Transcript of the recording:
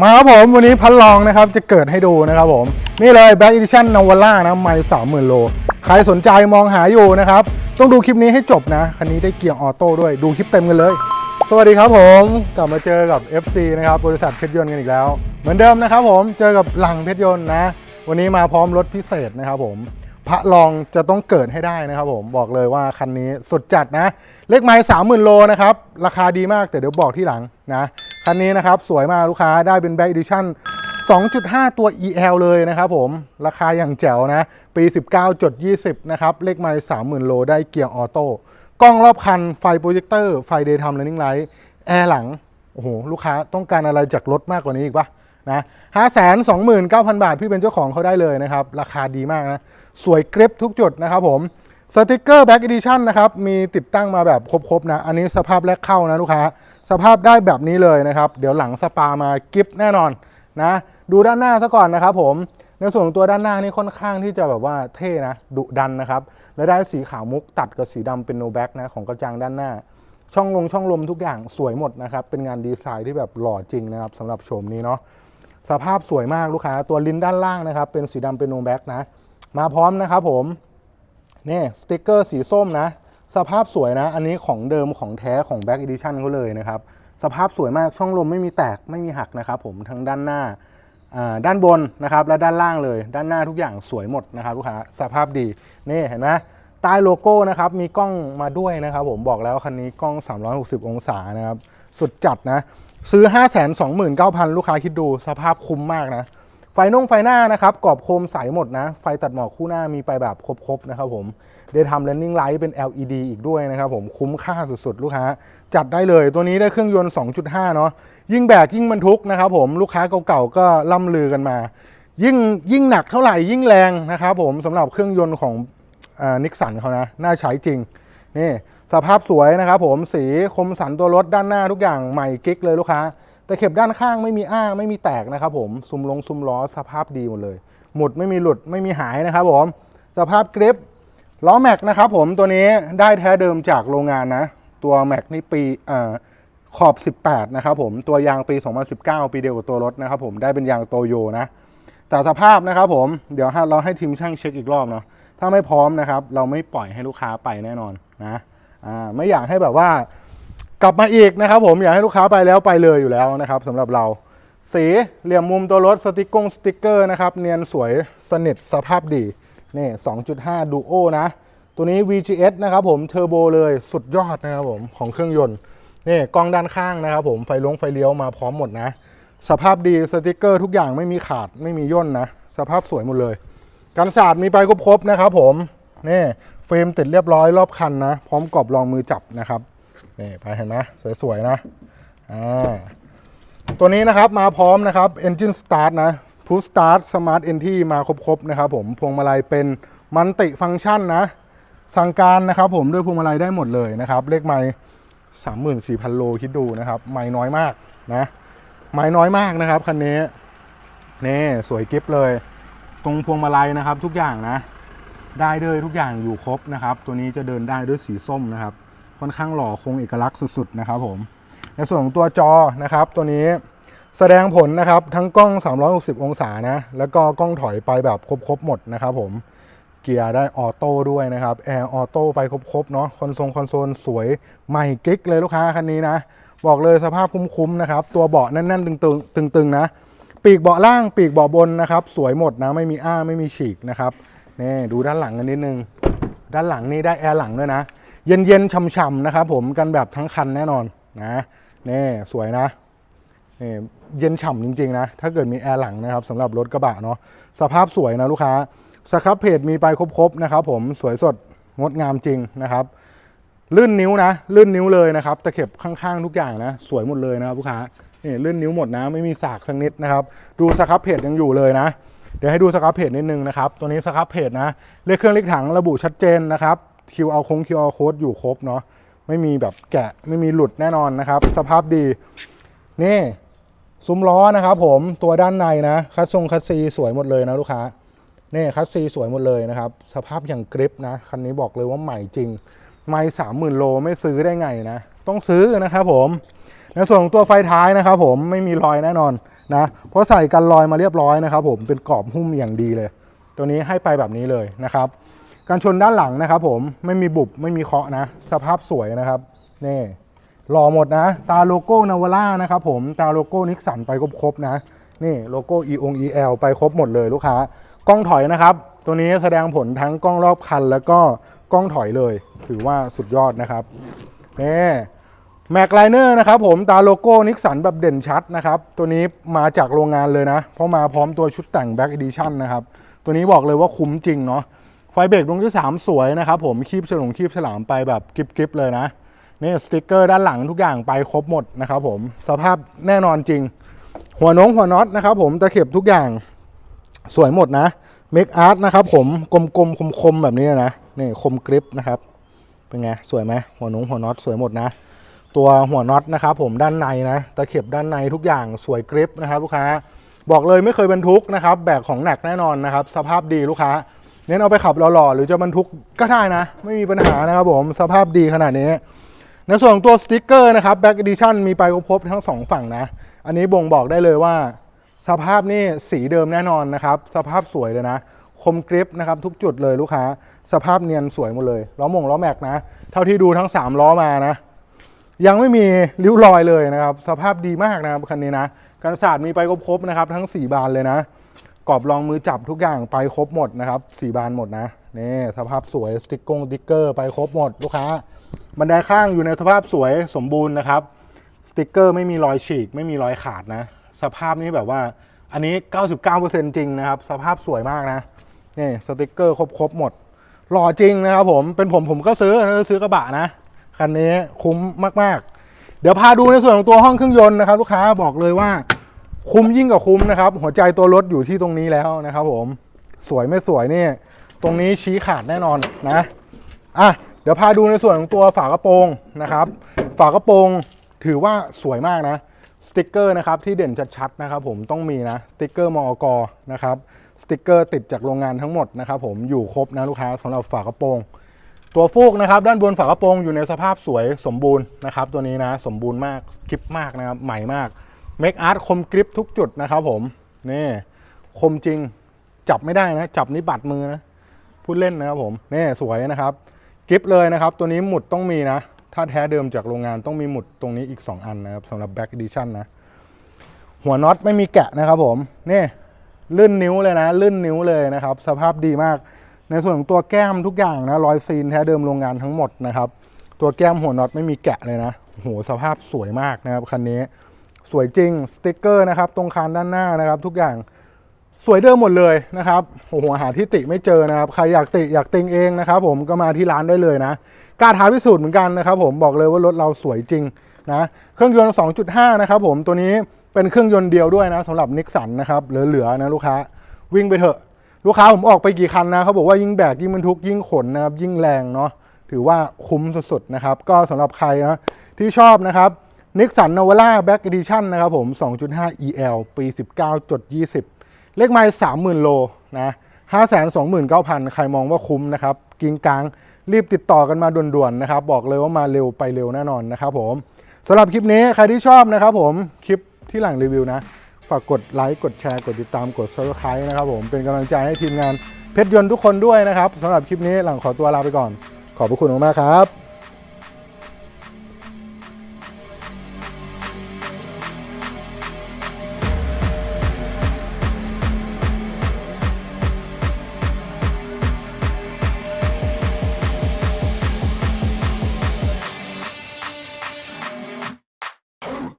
มาครับผม วันนี้พันลองนะครับ จะเกิดให้ดูนะครับผม นี่เลย Back Edition n a v a l a นะไม่สามหมื่นโล ใครสนใจมองหาอยู่นะครับ ต้องดูคลิปนี้ให้จบนะ คันนี้ได้เกียร์ออโต้ด้วย ดูคลิปเต็มกันเลย สวัสดีครับผม กลับมาเจอกับ FC นะครับ บริษัทเพชรยนต์กันอีกแล้ว เหมือนเดิมนะครับผม เจอกับหลังเพชรยนต์นะ วันนี้มาพร้อมรถพิเศษนะครับผมพระลองจะต้องเกิดให้ได้นะครับผมบอกเลยว่าคันนี้สุดจัดนะ เลขไม้สามหมื่นโลนะครับ ราคาดีมากแต่เดี๋ยวบอกที่หลังนะ คันนี้นะครับสวยมากลูกค้าได้เป็น Back Edition 2.5 ตัว EL เลยนะครับผม ราคาอย่างแจ๋วนะ ปี 19จด20 นะครับ เลขไม้30,000 โลได้เกียร์ออโต้ กล้องรอบคัน ไฟโปรเจคเตอร์ ไฟ Daytime Running Light แอร์หลัง โอ้โห ลูกค้าต้องการอะไรจากรถมากกว่านี้อีกปะนะ529,000 บาท พี่เป็นเจ้าของเขาได้เลยนะครับ ราคาดีมากนะ สวยกริปทุกจุดนะครับผมสติกเกอร์แบ็กอีดิชั่นนะครับ มีติดตั้งมาแบบครบๆนะ อันนี้สภาพแรกเข้านะลูกค้า สภาพได้แบบนี้เลยนะครับ เดี๋ยวหลังสปามากิฟต์แน่นอนนะ ดูด้านหน้าซะก่อนนะครับผม ในส่วนของตัวด้านหน้านี่ค่อนข้างที่จะแบบว่าเท่นะดุดันนะครับและได้สีขาวมุกตัดกับสีดำเป็นโนแบ็กนะของกระจังด้านหน้า ช่องลงช่องลมทุกอย่างสวยหมดนะครับเป็นงานดีไซน์ที่แบบหล่อจริงนะครับสำหรับโฉมนี้เนาะสภาพสวยมากลูกค้าตัวลิ้นด้านล่างนะครับ เป็นสีดำเป็นโนแบ็กนะ มาพร้อมนะครับผมนี่สติกเกอร์สีส้มนะ สภาพสวยนะ อันนี้ของเดิมของแท้ของ Back Edition เขาเลยนะครับ สภาพสวยมากช่องลมไม่มีแตกไม่มีหักนะครับผมทั้งด้านหน้าด้านบนนะครับและด้านล่างเลย ด้านหน้าทุกอย่างสวยหมดนะครับลูกค้าสภาพดีนี่เห็นไหมใต้โลโก้นะครับมีกล้องมาด้วยนะครับผมบอกแล้วคันนี้กล้อง 360 องศานะครับสุดจัดนะซื้อ 529,000 ลูกค้าคิดดูสภาพคุ้มมากนะไฟนงไฟหน้านะครับกรอบโคมใสหมดนะ ไฟตัดหมอกคู่หน้ามีไปแบบครบๆนะครับผม ได้ทำ Landing Light เป็น LED อีกด้วยนะครับผมคุ้มค่าสุดๆ ลูกค้า จัดได้เลยตัวนี้ได้เครื่องยนต์ 2.5 เนาะยิ่งแบกยิ่งบรรทุกนะครับผมลูกค้าเก่าๆก็ล่ำลือกันมา ยิ่งยิ่งหนักเท่าไหร่ยิ่งแรงนะครับผมสำหรับเครื่องยนต์ของนิกสันเขานะน่าใช้จริงนี่สภาพสวยนะครับผมสีคมสันตัวรถด้านหน้าทุกอย่างใหม่กิ๊กเลยลูกค้า แต่เข็บด้านข้างไม่มีอ้าไม่มีแตกนะครับผมซุมลงซุมล้อสภาพดีหมดเลย หมุดไม่มีหลุดไม่มีหายนะครับผมสภาพกริป ล้อแม็กนะครับผมตัวนี้ได้แท้เดิมจากโรงงานนะ ตัวแม็กนี่ปีอขอบ 18 นะครับผม ตัวยางปี 2019 ปีเดียวกับตัวรถนะครับผมได้เป็นยางโตโยนะ แต่สภาพนะครับผมเดี๋ยวเราให้ทีมช่างเช็คอีกรอบเนาะถ้าไม่พร้อมนะครับ เราไม่ปล่อยให้ลูกค้าไปแน่นอนนะอ่าไม่อยากให้แบบว่ากลับมาอีกนะครับผมอยากให้ลูกค้าไปแล้วไปเลยอยู่แล้วนะครับสำหรับเราสีเหลี่ยมมุมตัวรถสติกกงสติกเกอร์นะครับเนียนสวยสนิทสภาพดี นี่2.5 Duo นะ ตัวนี้ VGS นะครับผมเทอร์โบเลยสุดยอดนะครับผมของเครื่องยนต์นี่กล้องด้านข้างนะครับผมไฟลงไฟเลี้ยวมาพร้อมหมดนะ สภาพดีสติกเกอร์ทุกอย่างไม่มีขาดไม่มีย่นนะ สภาพสวยหมดเลยกันศาสตร์มีไปครบๆนะครับผมนี่เฟรมติดเรียบร้อยรอบคันนะ พร้อมกรอบรองมือจับนะครับนี่ไปเห็นไหมสวยๆนะอ่าตัวนี้นะครับมาพร้อมนะครับ Engine Start นะ Push Start Smart Entry มาครบๆนะครับผมพวงมาลัยเป็นมันติฟังก์ชันนะ สั่งการนะครับผมด้วยพวงมาลัยได้หมดเลยนะครับเลขไม้สามหมื่นสี่พันโลคิดดูนะครับ ไม้น้อยมากนะไม้น้อยมากนะครับคันนี้นี่สวยกิฟเลย ตรงพวงมาลัยนะครับทุกอย่างนะ ได้เลยทุกอย่างอยู่ครบนะครับ ตัวนี้จะเดินได้ด้วยสีส้มนะครับ ค่อนข้างหล่อคงเอกลักษณ์สุดๆนะครับผมในส่วนของตัวจอนะครับ ตัวนี้ แสดงผลนะครับทั้งกล้อง 360 องศานะ แล้วก็กล้องถอยไปแบบครบๆหมดนะครับผมเกียร์ได้ออโต้ด้วยนะครับแอร์ออโต้ไปครบๆเนาะคอนโซลคอนโซลสวยใหม่กิ๊กเลยลูกค้าคันนี้นะ บอกเลยสภาพคุ้มๆนะครับ ตัวเบาะแน่นๆ ตึงๆตึงๆนะ ปีกเบาะล่างปีกเบาะบนนะครับ สวยหมดนะไม่มีอ้าไม่มีฉีกนะครับนี่ดูด้านหลังกันนิดนึง ด้านหลังนี่ได้แอร์หลังด้วยนะ เย็นๆช่ำๆนะครับผมกันแบบทั้งคันแน่นอนนะนี่สวยนะนี่ เย็นฉ่ำจริงๆนะ ถ้าเกิดมีแอร์หลังนะครับสำหรับรถกระบะเนาะสภาพสวยนะลูกค้าสครับเพจมีไปครบๆนะครับผมสวยสดงดงามจริงนะครับลื่นนิ้วนะลื่นนิ้วเลยนะครับตะเข็บข้างๆทุกอย่างนะ สวยหมดเลยนะครับลูกค้านี่ลื่นนิ้วหมดนะ ไม่มีสากสักนิดนะครับ ดูสครับเพจยังอยู่เลยนะ เดี๋ยวให้ดูสครับเพจนิดนึงนะครับ ตัวนี้สครับเพจนะเลขเครื่องเลขถังระบุชัดเจนนะครับ QR คง QR code อยู่ครบเนาะไม่มีแบบแกะไม่มีหลุดแน่นอนนะครับ สภาพดีนี่ ซุ้มล้อนะครับผมตัวด้านในนะ คัสซงคัสซีสวยหมดเลยนะลูกค้านี่คัสซีสวยหมดเลยนะครับ สภาพอย่างกริปนะ คันนี้บอกเลยว่าใหม่จริง ไม่สามหมื่นโลไม่ซื้อได้ไงนะ ต้องซื้อนะครับผม ในส่วนของตัวไฟท้ายนะครับผมไม่มีรอยแน่นอนนะ เพราะใส่กันรอยมาเรียบร้อยนะครับผมเป็นกรอบหุ้มอย่างดีเลย ตัวนี้ให้ไปแบบนี้เลยนะครับการชนด้านหลังนะครับผมไม่มีบุบไม่มีเคาะนะ สภาพสวยนะครับนี่ หล่อหมดนะ ตาโลโก้นาวาร่านะครับผมตาโลโก้นิกสันไปครบๆนะ นี่โลโก้ e อง el ไปครบหมดเลยลูกค้ากล้องถอยนะครับ ตัวนี้แสดงผลทั้งกล้องรอบคัน แล้วก็กล้องถอยเลย ถือว่าสุดยอดนะครับนี่แม็กไลเนอร์นะครับผมตาโลโก้นิกสันแบบเด่นชัดนะครับ ตัวนี้มาจากโรงงานเลยนะ เพราะมาพร้อมตัวชุดแต่ง Back Edition นะครับ ตัวนี้บอกเลยว่าคุ้มจริงเนาะไฟเบรกดวงที่ 3 สวยนะครับผมคีบฉลงคีบฉลามไปแบบกิบๆเลยนะ นี่สติกเกอร์ด้านหลังทุกอย่างไปครบหมดนะครับผมสภาพแน่นอนจริง หัวน้องหัวน็อตนะครับผมตะเข็บทุกอย่างสวยหมดนะเมคอาร์ตนะครับผมกลมๆคมๆแบบนี้นะนี่คมกริปนะครับเป็นไงสวยไหมหัวน้องหัวน็อตสวยหมดนะ ตัวหัวน็อตนะครับผมด้านในนะตะเข็บด้านในทุกอย่างสวยกริปนะครับลูกค้าบอกเลยไม่เคยบรรทุกนะครับแบกของหนักแน่นอนนะครับ สภาพดีลูกค้าเน้นเอาไปขับหล่อๆหรือจะบรรทุกก็ได้นะ ไม่มีปัญหานะครับผมสภาพดีขนาดนี้ ในส่วนของตัวสติกเกอร์นะครับ Back Edition มีไปครบทั้งสองฝั่งนะ อันนี้บ่งบอกได้เลยว่า สภาพนี่สีเดิมแน่นอนนะครับ สภาพสวยเลยนะ คมกริปนะครับทุกจุดเลยลูกค้า สภาพเนียนสวยหมดเลยล้อมงล้อแม็กนะ เท่าที่ดูทั้ง 3 ล้อมานะ ยังไม่มีริ้วรอยเลยนะครับ สภาพดีมากนะครับคันนี้นะกันศาสตร์มีไปครบนะครับ ทั้ง 4 บานเลยนะกรอบรองมือจับทุกอย่างไปครบหมดนะครับสี่บานหมดนะ นี่สภาพสวยสติ๊กกงสติ๊กเกอร์ไปครบหมดลูกค้า บันไดข้างอยู่ในสภาพสวยสมบูรณ์นะครับสติ๊กเกอร์ไม่มีรอยฉีก ไม่มีรอยขาดนะ สภาพนี้แบบว่าอันนี้ 99%จริงนะครับ สภาพสวยมากนะนี่สติ๊กเกอร์ครบๆหมด หล่อจริงนะครับผมเป็นผมผมก็ซื้อซื้อกระบะนะคันนี้คุ้มมากๆ เดี๋ยวพาดูในส่วนของตัวห้องเครื่องยนต์นะครับ ลูกค้าบอกเลยว่า คุ้มยิ่งกว่าคุ้มนะครับ หัวใจตัวรถอยู่ที่ตรงนี้แล้วนะครับ ผมสวยไม่สวยเนี่ย ตรงนี้ชี้ขาดแน่นอนนะ อะ เดี๋ยวพาดูในส่วนของตัวฝากระโปรงนะครับ ฝากระโปรงถือว่าสวยมากนะ สติกเกอร์นะครับที่เด่นชัดๆนะครับผมต้องมีนะ สติกเกอร์มอกนะครับ สติกเกอร์ติดจากโรงงานทั้งหมดนะครับผม อยู่ครบนะลูกค้าสำหรับฝากระโปรงตัวฟูกนะครับด้านบนฝากระโปรงอยู่ในสภาพสวยสมบูรณ์นะครับ ตัวนี้นะ สมบูรณ์มากคลิปมากนะครับ ใหม่มากเมคอาร์ตคมกริปทุกจุดนะครับผม นี่ คมจริงจับไม่ได้นะ จับนี่บัดมือนะ พูดเล่นนะครับผมนี่สวยนะครับกริปเลยนะครับ ตัวนี้หมุดต้องมีนะ ถ้าแท้เดิมจากโรงงานต้องมีหมุดตรงนี้อีก 2 อันนะครับสำหรับ Back Edition นะ หัวน็อตไม่มีแกะนะครับผมนี่ลื่นนิ้วเลยนะ ลื่นนิ้วเลยนะครับ สภาพดีมาก ในส่วนของตัวแก้มทุกอย่างนะรอยซีนแท้เดิมโรงงานทั้งหมดนะครับ ตัวแก้มหัวน็อตไม่มีแกะเลยนะโหสภาพสวยมากนะครับคันนี้ สวยจริงสติกเกอร์นะครับ ตรงคานด้านหน้านะครับ ทุกอย่าง สวยเดิมหมดเลยนะครับโอ้โหหาที่ติไม่เจอนะครับ ใครอยากติอยากติงเองนะครับ ผมก็มาที่ร้านได้เลยนะกล้าท้าพิสูจน์เหมือนกันนะครับ ผมบอกเลยว่ารถเราสวยจริงนะเครื่องยนต์ 2.5 นะครับ ผมตัวนี้เป็นเครื่องยนต์เดียวด้วยนะสำหรับนิกสันนะครับเหลือๆนะลูกค้าวิ่งไปเถอะ ลูกค้าผมออกไปกี่คันนะเขาบอกว่ายิ่งแบกยิ่งบรรทุกยิ่งขนนะครับยิ่งแรงเนาะถือว่าคุ้มสุดๆนะครับ ก็สำหรับใครนะที่ชอบนะครับนิกสันนาวาร่าแบ็ก e ิชั่นนะครับผม 2.5 EL ปี 19.20 เลขไมล์30,000โลนะ529,000ใครมองว่าคุ้มนะครับ กิงกลางรีบติดต่อกันมาด่วนๆนะครับ บอกเลยว่ามาเร็วไปเร็วแน่นอนนะครับผมสำหรับคลิปนี้ใครที่ชอบนะครับผมคลิปที่หลังรีวิวนะฝากกดไลค์กดแชร์กดติดตามกด subscribe นะครับผมเป็นกำลังใจให้ทีมงานเพชรยนต์ทุกคนด้วยนะครับสำหรับคลิปนี้หลังขอตัวลาไปก่อน ขอบพระคุณมากๆครับ